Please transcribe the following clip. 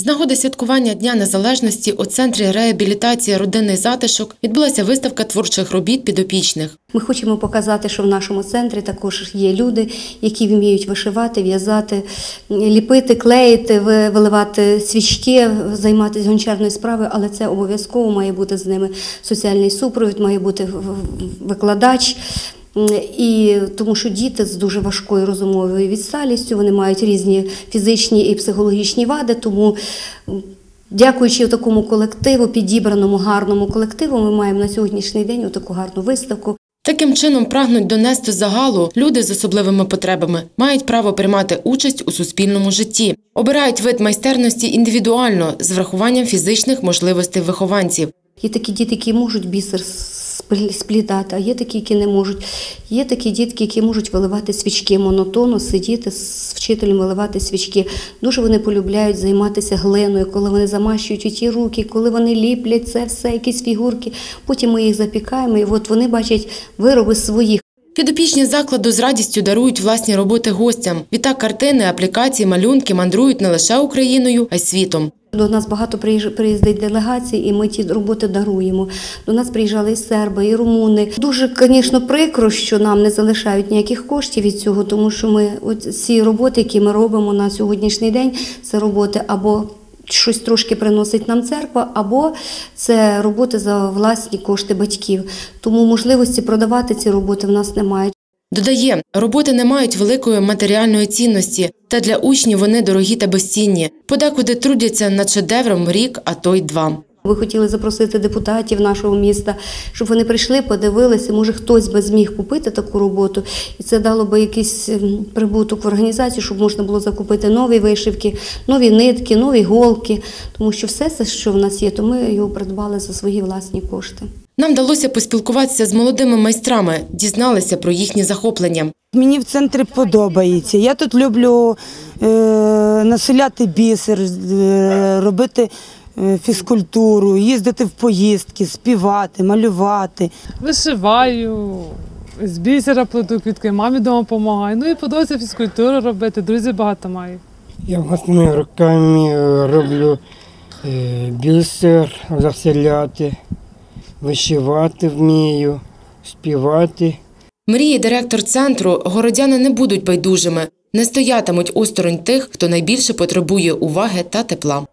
З нагоди святкування Дня Незалежності у центрі реабілітації родинний затишок відбулася виставка творчих робіт підопічних. Ми хочемо показати, що в нашому центрі також є люди, які вміють вишивати, в'язати, ліпити, клеїти, виливати свічки, займатися гончарною справою, але це обов'язково має бути з ними соціальний супровід, має бути викладач. І тому що діти з дуже важкою розумовою відсталістю, вони мають різні фізичні і психологічні вади, тому Дякуючи такому колективу, підібраному гарному колективу, ми маємо на сьогоднішній день таку гарну виставку. Таким чином прагнуть донести загалу люди з особливими потребами мають право приймати участь у суспільному житті, обирають вид майстерності індивідуально з врахуванням фізичних можливостей вихованців. Є такі діти, які можуть бісер сплітати, а є такі, які не можуть. Є такі дітки, які можуть виливати свічки монотонно, сидіти з вчителем, виливати свічки. Дуже вони полюбляють займатися глиною, коли вони замащують у ті руки, коли вони ліплять це все, якісь фігурки. Потім ми їх запікаємо, і от вони бачать вироби своїх. Підопічні закладу з радістю дарують власні роботи гостям. Відтак картини, аплікації, малюнки мандрують не лише Україною, а й світом. До нас багато приїздить делегацій, і ми ті роботи даруємо. До нас приїжджали і серби, і румуни. Дуже, звісно, прикро, що нам не залишають ніяких коштів від цього, тому що ми от ці роботи, які ми робимо на сьогоднішній день, це роботи або щось трошки приносить нам церква, або це роботи за власні кошти батьків. Тому можливості продавати ці роботи в нас немає. Додає, роботи не мають великої матеріальної цінності, та для учнів вони дорогі та безцінні. Подекуди трудяться над шедевром рік, а то й два. Ви хотіли запросити депутатів нашого міста, щоб вони прийшли, подивилися. Може, хтось би зміг купити таку роботу, і це дало би якийсь ем, прибуток в організацію, щоб можна було закупити нові вишивки, нові нитки, нові голки. Тому що все це, що в нас є, то ми його придбали за свої власні кошти. Нам вдалося поспілкуватися з молодими майстрами, дізналися про їхні захоплення. Мені в центрі подобається. Я тут люблю е, населяти бісер, е, робити фізкультуру, їздити в поїздки, співати, малювати. Вишиваю, з бісера плету квітки, мамі вдома допомагаю. Ну і подобається фізкультуру робити, друзів багато маю. Я власними руками е, роблю е, бісер, заселяти, вишивати вмію, співати. Мріє директор центру, городяни не будуть байдужими, не стоятимуть осторонь тих, хто найбільше потребує уваги та тепла.